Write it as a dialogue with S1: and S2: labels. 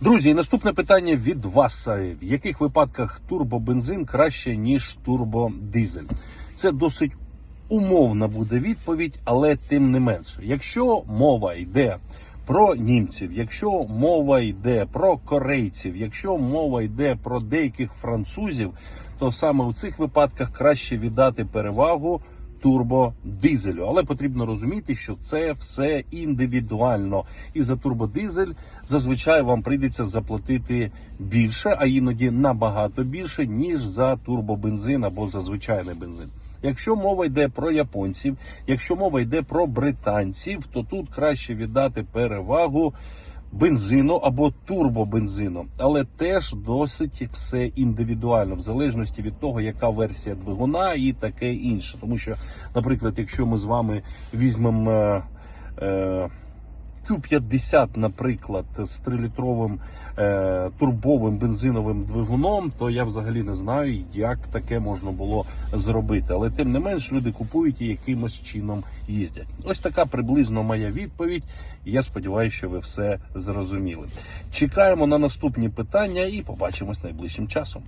S1: Друзі, і наступне питання від вас. В яких випадках турбобензин краще, ніж турбодизель? Це досить умовна буде відповідь, але тим не менше, якщо мова йде про німців, якщо мова йде про корейців, якщо мова йде про деяких французів, то саме у цих випадках краще віддати перевагу турбодизелю. Але потрібно розуміти, що це все індивідуально, і за турбодизель зазвичай вам прийдеться заплатити більше, а іноді набагато більше, ніж за турбобензин або за звичайний бензин. Якщо мова йде про японців, якщо мова йде про британців, то тут краще віддати перевагу бензину або турбобензину, але теж досить все індивідуально, в залежності від того, яка версія двигуна і таке інше. Тому що, наприклад, якщо ми з вами візьмемо. е, е, Q50, наприклад, з 3-літровим е, турбовим бензиновим двигуном, то я взагалі не знаю, як таке можна було зробити. Але тим не менш люди купують і якимось чином їздять. Ось така приблизно моя відповідь. Я сподіваюся, що ви все зрозуміли. Чекаємо на наступні питання і побачимось найближчим часом.